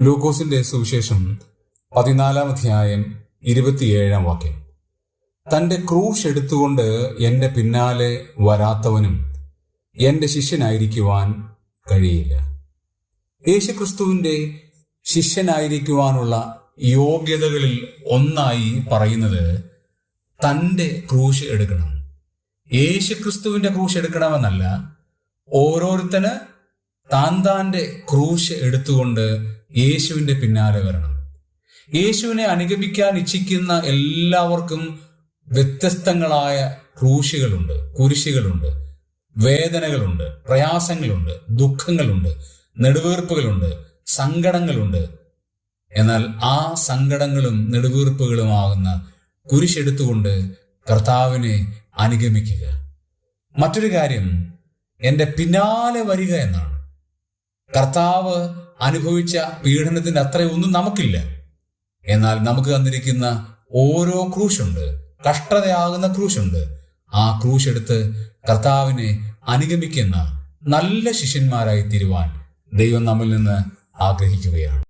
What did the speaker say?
ലൂക്കോസിന്റെ സുവിശേഷം പതിനാലാം അധ്യായം ഇരുപത്തിയേഴാം വാക്യം. തന്റെ ക്രൂശ് എടുത്തുകൊണ്ട് എന്റെ പിന്നാലെ വരാത്തവനും എന്റെ ശിഷ്യനായിരിക്കുവാൻ കഴിയില്ല. യേശുക്രിസ്തുവിന്റെ ശിഷ്യനായിരിക്കുവാനുള്ള യോഗ്യതകളിൽ ഒന്നായി പറയുന്നത് തന്റെ ക്രൂശ് എടുക്കണം. യേശുക്രിസ്തുവിന്റെ ക്രൂശ് എടുക്കണമെന്നല്ല ഓരോരുത്തന് താൻ താന്റെ ക്രൂശ് എടുത്തുകൊണ്ട് യേശുവിന്റെ പിന്നാലെ വരണം. യേശുവിനെ അനുഗമിക്കാൻ ഇച്ഛിക്കുന്ന എല്ലാവർക്കും വ്യത്യസ്തങ്ങളായ ക്രൂശികളുണ്ട് കുരിശികളുണ്ട് വേദനകളുണ്ട് പ്രയാസങ്ങളുണ്ട് ദുഃഖങ്ങളുണ്ട് നെടുവീർപ്പുകളുണ്ട് സങ്കടങ്ങളുണ്ട്. എന്നാൽ ആ സങ്കടങ്ങളും നെടുവീർപ്പുകളുമാകുന്ന കുരിശെടുത്തുകൊണ്ട് കർത്താവിനെ അനുഗമിക്കുക. മറ്റൊരു കാര്യം എന്റെ പിന്നാലെ വരിക എന്നാണ്. കർത്താവ് അനുഭവിച്ച പീഡനത്തിന്റെ അത്രയൊന്നും നമുക്കില്ല. എന്നാൽ നമുക്ക് തന്നിരിക്കുന്ന ഓരോ ക്രൂശുണ്ട് കഷ്ടതയാകുന്ന ക്രൂശുണ്ട്. ആ ക്രൂശ് എടുത്ത് കർത്താവിനെ അനുഗമിക്കുന്ന നല്ല ശിഷ്യന്മാരായി തീരുവാൻ ദൈവം നമ്മിൽ നിന്ന് ആഗ്രഹിക്കുകയാണ്.